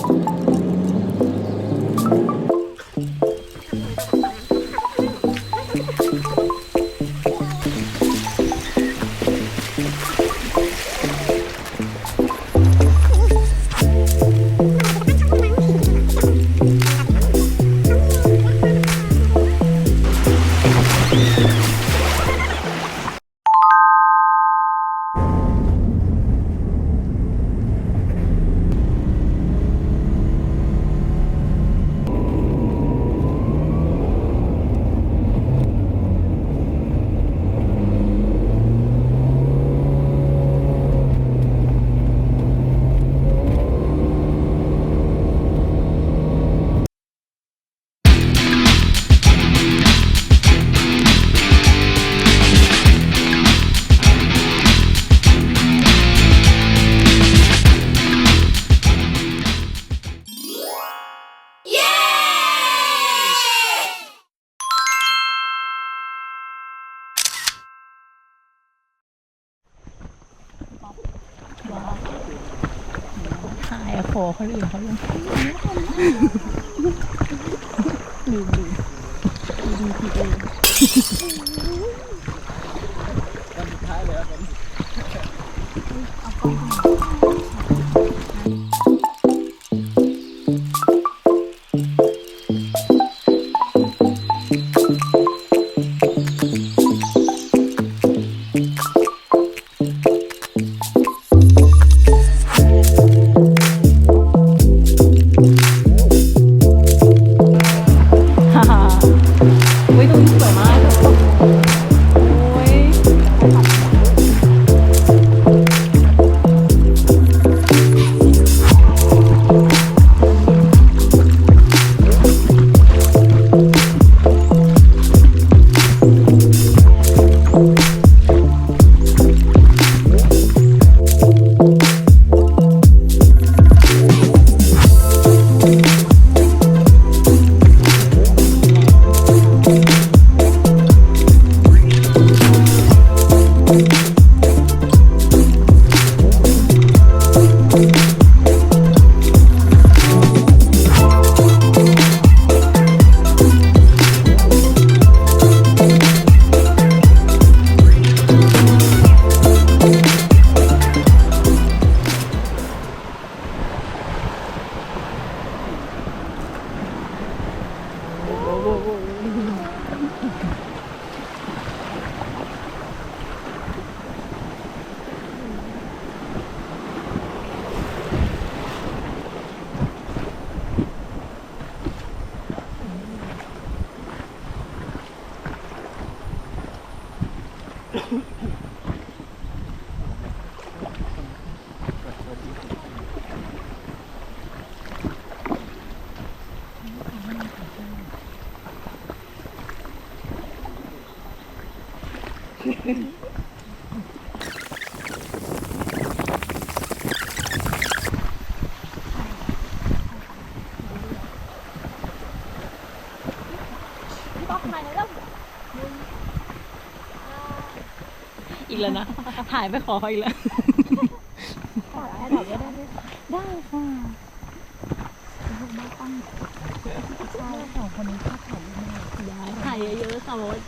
ถ่ ฮ่า อีกแล้วนะถ่ายไปขอเขาอีกแล้วได้ค่ะสองคนนี้ชอบถ่ายรูปมากถ่ายเยอะๆค่ะเพราะว่า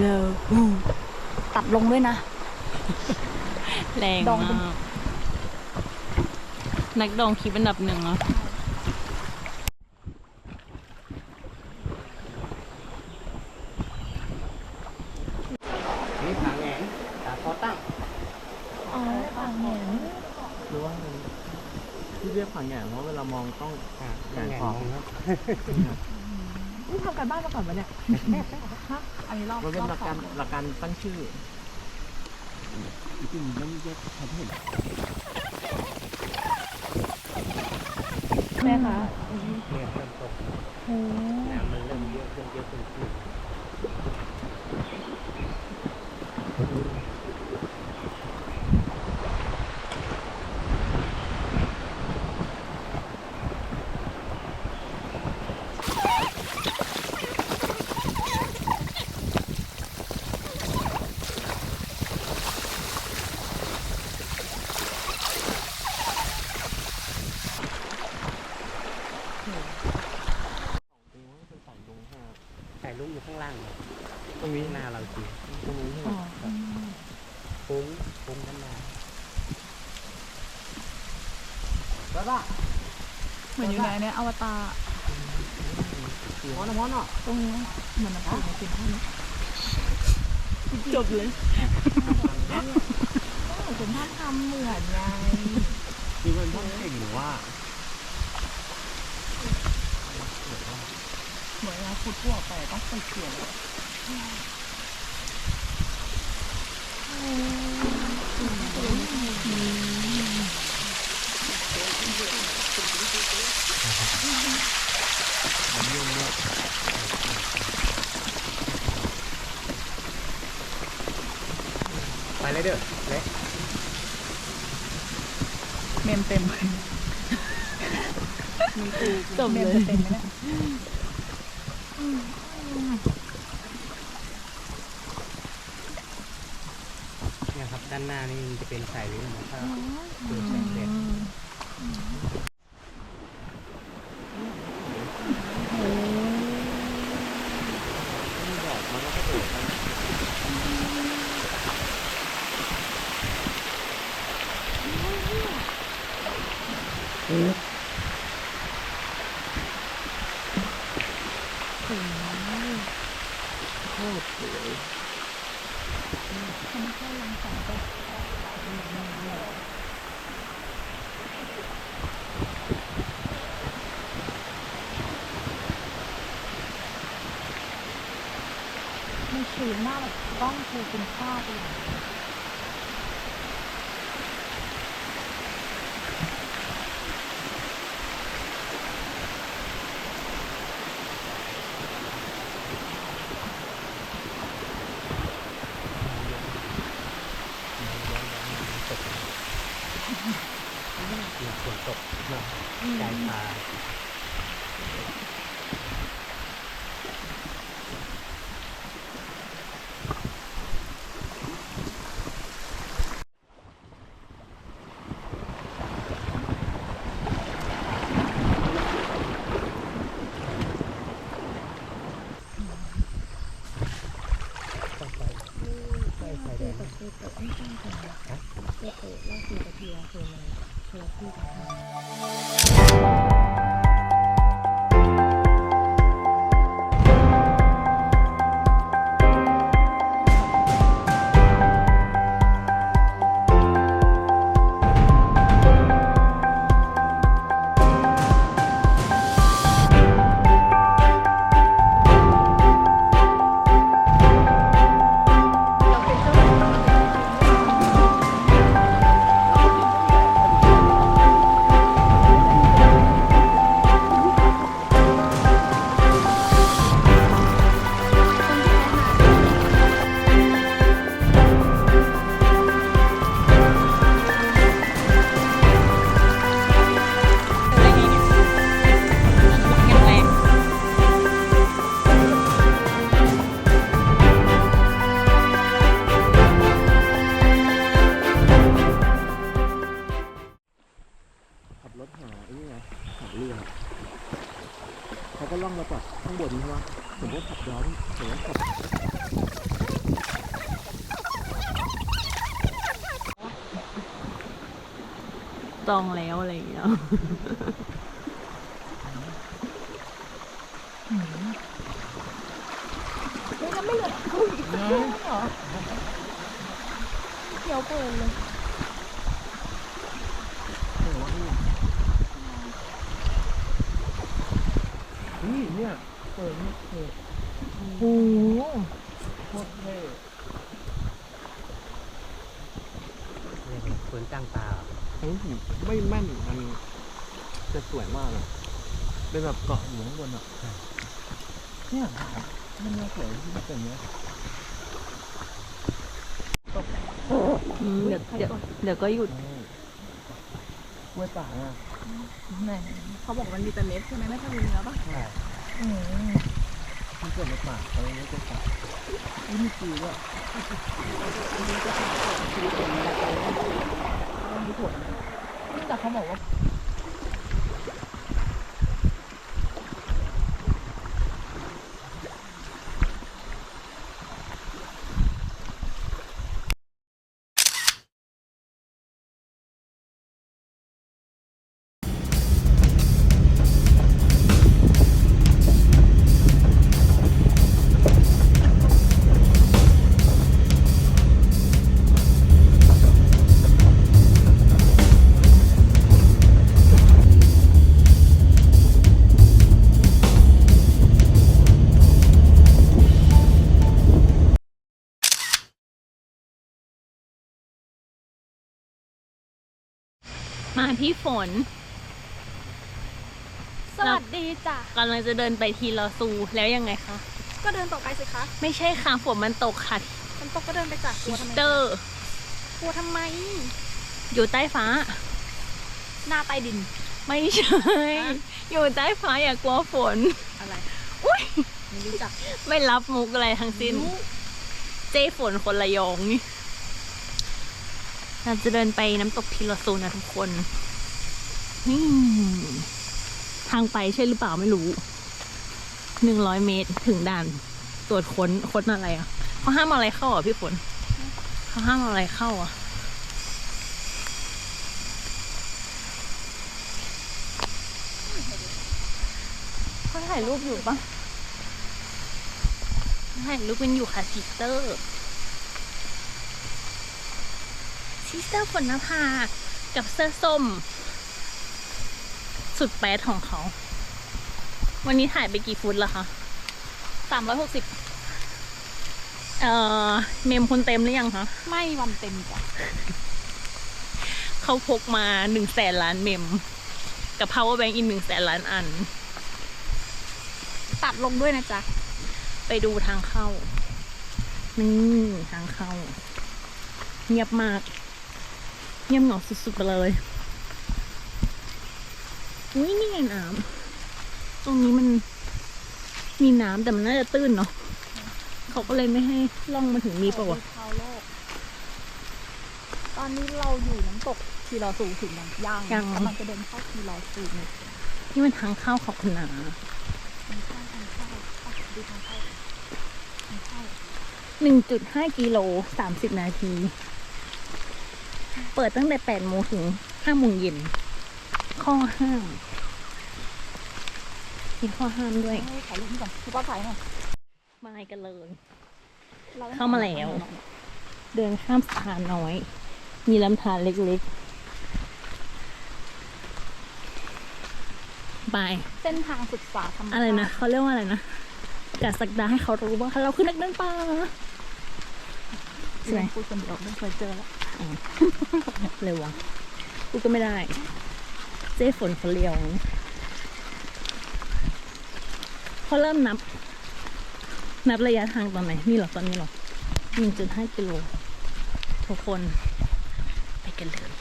ฮัลโหลตัดลงด้วยนะ แรงดองเป็น มากนักดองคลิปอันดับหนึ่งอะนี่ผาแหงนขาคอตั้งอ๋อฝั่งเห็นหรือว่ามันที่เรียกผาแหงนเพราะเวลามองต้อง อ่าแหงนแหงคอมองครับนี่ทำการบ้านมาก่อนปะเนี่ยฮะ อันนี้รอบมันเป็นรหอลับกสอกางรหลักการตั้งชื่อจริงๆมันเยอะผมเห็นแม่คะเมฆเริ่มตกโอ้น้ำมันเริ่มเยอะขึ้นเยอะขึ้นขึ้น ถ่ายรูปอยู่ข้างล่างเลย ตรงนี้ ข้างหน้าเราจริง ตรงนี้ใช่ไหม อ๋อ ปุ้งปุ้งด้านหน้า แล้วป่ะ เหมื อนอยู่ในเนี้ยอวตารมอนมอนอะตรงนี้เหมือนน้ำตาลในสินค้านี้จบเลยผมท่านทำเหมือนไงคือมันต้องเก่งหรือว่าเหมือนเราขุดทั่วไปต้องไปเขียน ไปเลยเด้อเละเมมเต็มจบเมมจะเต็มไหมเนี่ยเนี่ยครับด้านหน้านี่มันจะเป็นสายลิ้นนะครับคือแสงแดด มันชื้นม เรื่องเหรอเขียวเปิดเลยนี่เนี่ยเปิดนี่เปิดโอ้โหโคตรเท่เนี่ยเป็นคนตั้งปลาเฮ้ยไม่แม่นมันจะสวยมากเลยเป็นแบบเกาะอยู่ข้างบนอะเนี่ยมันน่าสวยที่เป็นอย่างเงี้ย อืมเดี๋ยวเดี๋ยวเดี๋ยวก็หยุดกล้วยป่าอะไหนเขาบอกมันมีแต่เม็ดใช่ไหมไม่ใช่มีเนื้อป่ะใช่อืมที่เกิดในป่าเขาเรียกกล้วยป่าไอ้ยนี่คือว่าแต่เขาบอกว่า มาพี่ฝน สวัสดีจ้ะ กำลังจะเดินไปทีลอซูแล้วยังไงคะ ก็เดินต่อไปสิคะ ไม่ใช่ค่ะฝนมันตกค่ะมันตกก็เดินไปจ้ะกลัวทำไมเตอร์กลัวทำไม อยู่ใต้ฟ้า หน้าใต้ดิน ไม่ใช่ อยู่ใต้ฟ้าอย่ากลัวฝน อะไร อุ้ยไม่รู้จัก ไม่รับมุกอะไรทั้งสิ้น เจ้ฝนคนละยองนี่ เราจะเดินไปน้ำตกทีลอซูนะทุกคนนี่ทางไปใช่หรือเปล่าไม่รู้หนึ่งร้อยเมตรถึงด่าน ตรวจค้นค้นอะไรอะเขาห้ามเอาอะไรเข้าอะพี่ฝนเขาห้ามเอาอะไรเข้าอะเขาถ่ายรูปอยู่ปะถ่ายรูปกันอยู่ค่ะซิสเตอร์ ซิสเตอร์ฝนนภากับเสื้อส้ม สุดแป๊ดของเขา วันนี้ถ่ายไปกี่ฟุตแล้วคะสามร้อยหกสิบเอ่อ เมมคุณเต็มหรือยังคะไม่วันเต็มจ้ะเขาพกมาหนึ่งแสนล้านเมม กับ power bank อีกหนึ่งแสนล้านอัน ตัดลงด้วยนะจ๊ะ ไปดูทางเข้า นี่ ทางเข้า เงียบมาก เงียบเหงาสุดๆไปเลยอุ้ยนี่ไงน้ำตรงนี้มันมีน้ำแต่มันน่าจะตื้นเนาะเขาก็เลยไม่ให้ล่องมาถึงนี้ปะวะ ชาวโลก ตอนนี้เราอยู่น้ำตกทีรอสูถึงยังยังยัง กำลังจะเดินเข้าทีรอสูนี่นี่มันทางเข้าเขาคุณนาทางเข้าทางเข้าอะดูทางเข้าทางเข้าหนึ่งจุดห้ากิโลสามสิบนาที เปิดตั้งแต่แปดโมงถึงห้าโมงเย็น ข้อห้ามมีข้อห้ามด้วยให้ถ่ายรูปนี่ก่อนคือป้าถ่ายหน่อยมากันเลยรต้องเข้ามาแล้ว เดินข้ามสะพานน้อย มีลำธารเล็กๆ ไป เส้นทางศึกษาธรรมชาติอะไรนะเขาเรียกว่าอะไรนะกาสักดาให้เขารู้ว่าเราคือนักเดินป่าใช่ไหมพูดคนเดียวไม่เคยเจอแล้ว เร็ววะกูก็ไม่ได้ เจ๊ฝนเขาเลียวเขาเริ่มนับ นับระยะทางตอนไหนนี่หรอตอนนี้หรอหนึ่งจุดห้ากิโลทุกคน ไปกันเลย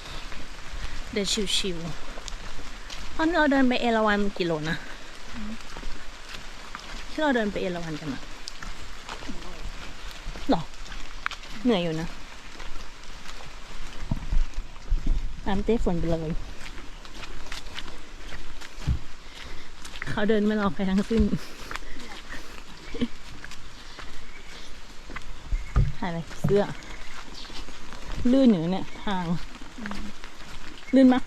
เดินชิวๆตอนเราเดินไปเอราวันกี่โลนะที่เราเดินไปเอราวันกันอะหรอเหนื่อยอยู่นะ ตามเต้ฝนไปเลย เขาเดินม่รอใครทั้งสิ้นหายอะไรเสื้อ ลื่นอยู่เนี่ย ทาง ลื่นมาก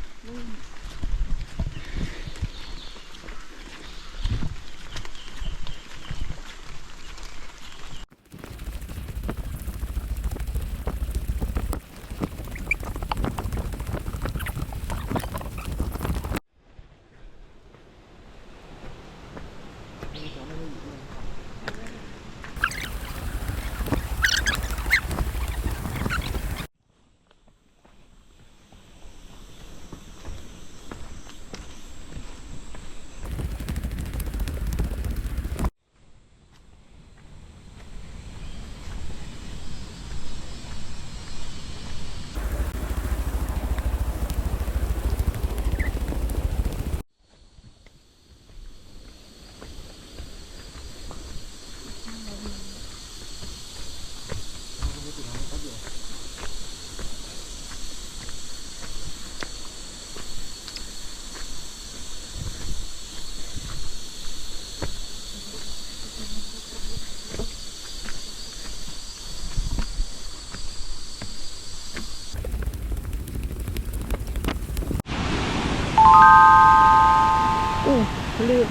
ลืม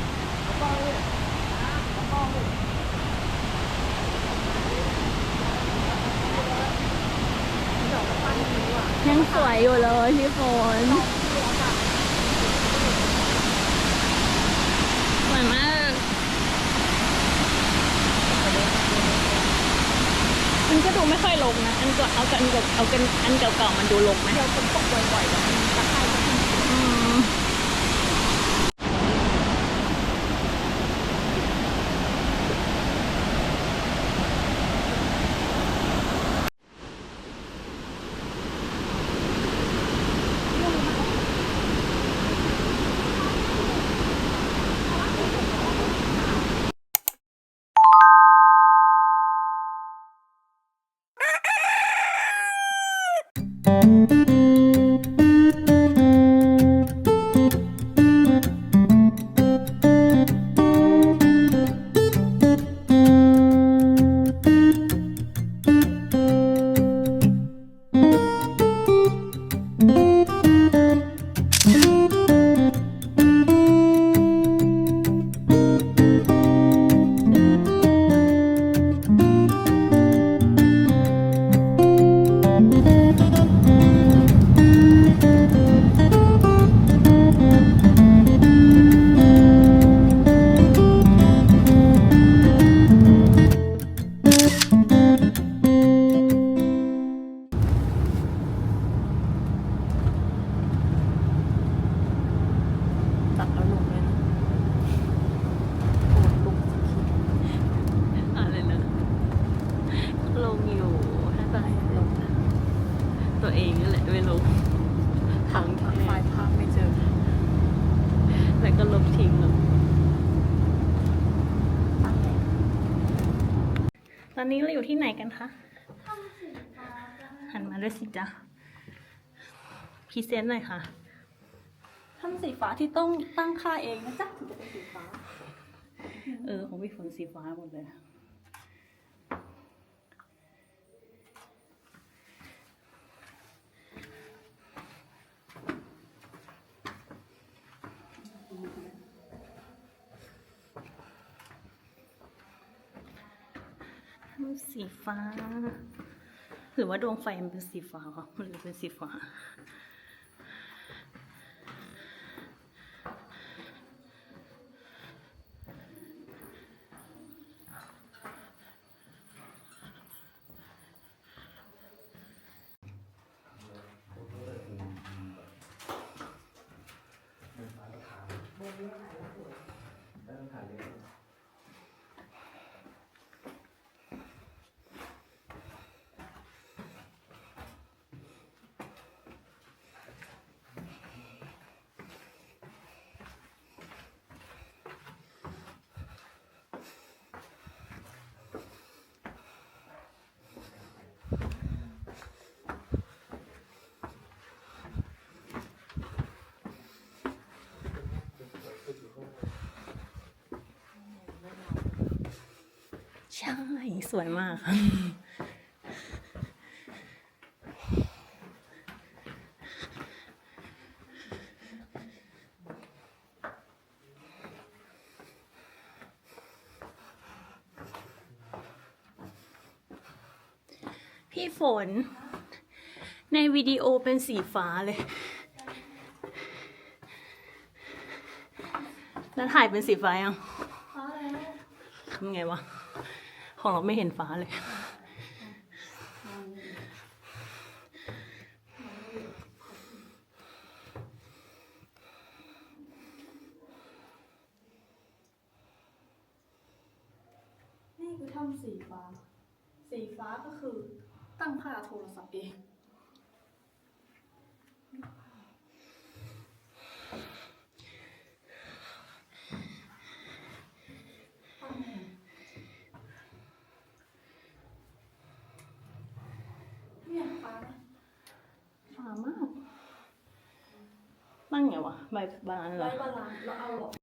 ยังสวยอยู่เลยพี่ฝนสวยมาก มันก็ดูไม่ค่อย ลงนะ อันก่อนเอากันกับเอากันอันเก่าๆมันดูลงไหมเดี๋ยวผมตกบ่อยๆ อนนี้เราอยู่ที่ไหนกันคะหันมาด้วยสิจ๊ะพรีเซนต์หน่อยค่ะทำสีฟ้าที่ต้องตั้งค่าเองนะจ๊ะถึงจะเป็นสีฟ้า เออของพี่ฝนสีฟ้าหมดเลย สีฟ้า หรือว่าดวงไฟมันเป็นสีฟ้าคะมันเลยเป็นสีฟ้า ใช่ สวยมากค่ะพี่ฝน ในวิดีโอเป็นสีฟ้าเลย แล้วถ่ายเป็นสีฟ้ายังทำไงวะ ของเราไม่เห็นฟ้าเลย นี่คือถ้ำสีฟ้า สีฟ้าก็คือตั้งค่าโทรศัพท์เอง เนี่ยฟ้านะ ฟ้ามาก นั่งไงวะใบบานเหรไร้อบาลานซ์เราเอาหรอ